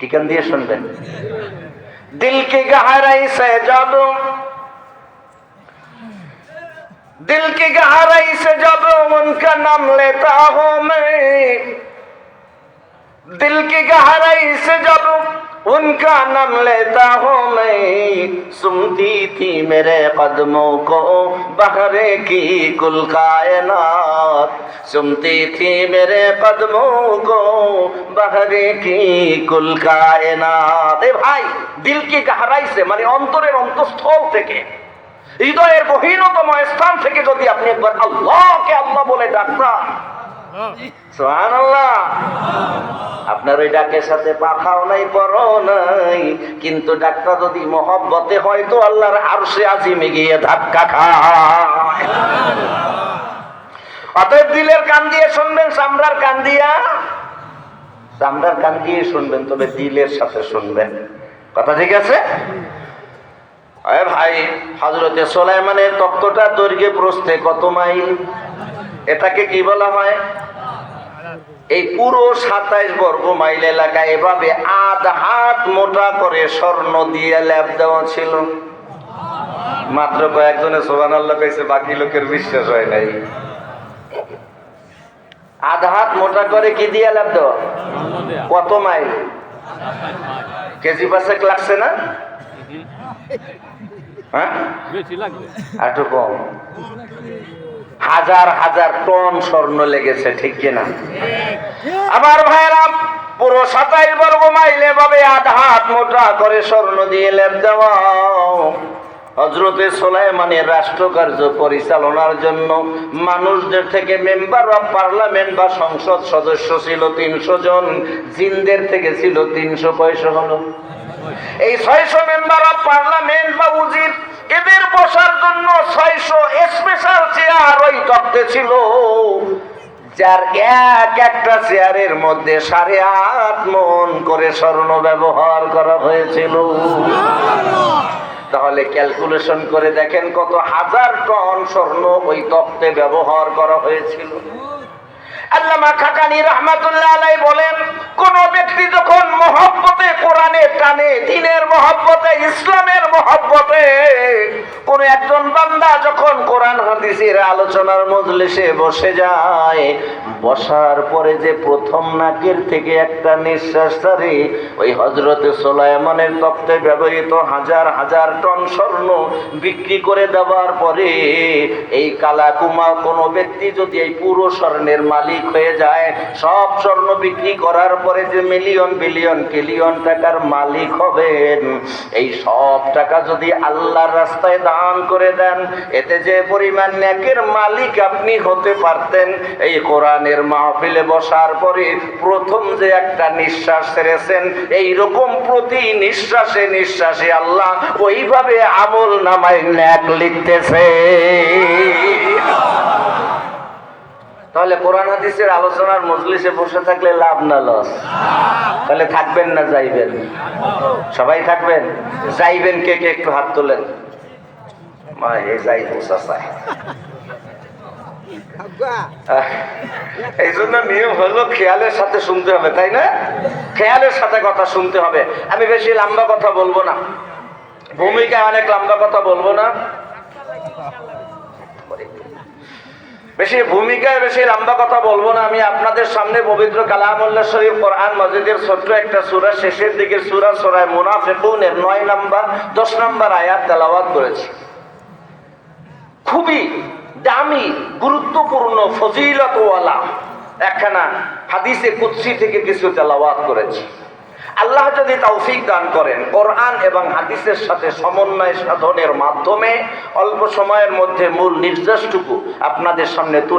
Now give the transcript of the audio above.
টিকান দিয়ে শুনবেন दिल की गहराई से जब दिल की गहराई से जब उनका नाम लेता हूँ मैं दिल की गहराई से जब उनका नाम लेता हूँ मैं सुनती थी मेरे कदमों को बहरे की कुल कायनात सुनती थी मेरे कदमों को बहरे की कुल कायनात এ ভাই দিল কি গাহারাই সে মানে অন্তরের অন্তঃস্থল থেকে হৃদয়ের গহীনতম স্থান থেকে যদি আপনি একবার আল্লাহকে আল্লাহ বলে ডাকতাম সুবহানাল্লাহ আপনার ওই ডাকের সাথে পাখাও নাই, পরও নাই। কিন্তু ডাকটা যদি মহব্বতে হয় তো আল্লাহর আরশে আজিমে গিয়ে ধাক্কা খায়। অতএব দিলের কান দিয়ে শুনবেন, চামড়ার কান দিয়া। চামড়ার কান দিয়ে শুনবেন, তবে দিলের সাথে শুনবেন। কথা ঠিক আছে? ভাই হজরতে সোলাইমানের তত্ত্বটা দৈর্ঘ্যে প্রস্থে কত মাইল? এটাকে কি বলা হয়? এই পুরো সাতাইশ বর্গ মাইল এলাকায় এভাবে আধ হাত মোটা করে স্বর্ণ দিয়ে ল্যাব দেওয়া ছিল। মাত্র কয়েকজনে সোহান আল্লাহ পেয়েছে বাকি লোকের বিশ্বাস হয় নাই। আধ হাত মোটা করে কি দিয়ে ল্যাব দেওয়া? কত মাইল? কেজি পাশে লাগছে না? হ্যাঁ? একটু কম। হাজার হাজার টন স্বর্ণ লেগেছে, ঠিক কিনা? আমার ভাইরা, পুরো সাতাইশ বর্গ মাইলে ভাবে আধ হাত মোটা করে স্বর্ণ দিয়ে লেপ দেওয়া। হজরতে সোলাইমানের রাষ্ট্রকার্য পরিচালনার জন্য মানুষদের থেকে মেম্বার অফ পার্লামেন্ট বা সংসদ সদস্য ছিল তিনশো জন, জিনদের থেকে ছিল তিনশো পয়সা হলো। এই ছয়শো মেম্বার অফ পার্লামেন্ট বা উজির এদের বসার জন্য ছয়শো স্পেশাল চেয়ার তত্ত্বে ছিল, যার এক একটা চেয়ারের মধ্যে সাড়ে আট মন করে স্বর্ণ ব্যবহার করা হয়েছিল। তাহলে ক্যালকুলেশন করে দেখেন কত হাজার টন স্বর্ণ ওই তত্ত্বে ব্যবহার করা হয়েছিল। কোন ব্যক্তি যখন মহব্বতে কোরআনের টানে, দিনের মহব্বতে ইসলামের মহব্বতে কোন একজন বান্দা যখন কোরআন হাদিসের আলোচনার মজলিসে বসে যায়, বসার পরে যে প্রথম নাকের থেকে একটা নিঃশ্বাস ছাড়ে, ওই হজরতে সোলাইমানের তত্ত্বে ব্যবহৃত হাজার হাজার টন স্বর্ণ বিক্রি করে দেওয়ার পরে এই কালাকুমা কোনো ব্যক্তি যদি এই পুরো স্বর্ণের মালিক হয়ে যায়, সব স্বর্ণ বিক্রি করার পরে যে মিলিয়ন বিলিয়ন কিলিয়ন টাকার মালিক হবেন, এই সব টাকা যদি আল্লাহর রাস্তায় দান করে দেন, এতে যে পরিমাণ ন্যাকের মালিক আপনি হতে পারতেন, এই কোরআনের মাহফিলে বসার পরে প্রথম যে একটা নিঃশ্বাস ছেড়েছেন এই রকম প্রতি নিঃশ্বাসে নিঃশ্বাসে আল্লাহ ওইভাবে আমল নামায় ন্যাক লিখতেছে। তাহলে কোরআন হাদিসের আলোচনার মজলিসে বসে থাকলে লাভ না লস? তাহলে থাকবেন না, যাইবেন। সবাই থাকবেন? যাইবেন কে কে? একটু হাত তোলেন। এই জন্য নিয়ম হলো খেয়ালের সাথে শুনতে হবে, তাই না? খেয়ালের সাথে কথা শুনতে হবে। আমি বেশি লম্বা কথা বলব না। ভূমিকা অনেক লম্বা কথা বলব না। বেশি ভূমিকায় বেশি লম্বা কথা বলব না। আমি আপনাদের সামনে পবিত্র কালামুল্লাহ শরীফ কোরআন মসজিদের ছোট্ট একটা সুরা, শেষের দিকে সুরা, সরায় মুনাফেকুনের নয় নাম্বার, দশ নাম্বার আয়াত তেলাওয়াত করেছি। খুবই দামি, গুরুত্বপূর্ণ, ফজিলতওয়ালা একখানা হাদিসে কুৎসি থেকে কিছু তেলাওয়াত করেছি। আল্লাহ যদি তৌফিক দান করেন, কোরআন এবং হাদিসের সাথে সমন্বয় সাধনের মাধ্যমে অল্প সময়ের মধ্যে মূল নির্দেশটুকু আপনাদের সামনে তুলে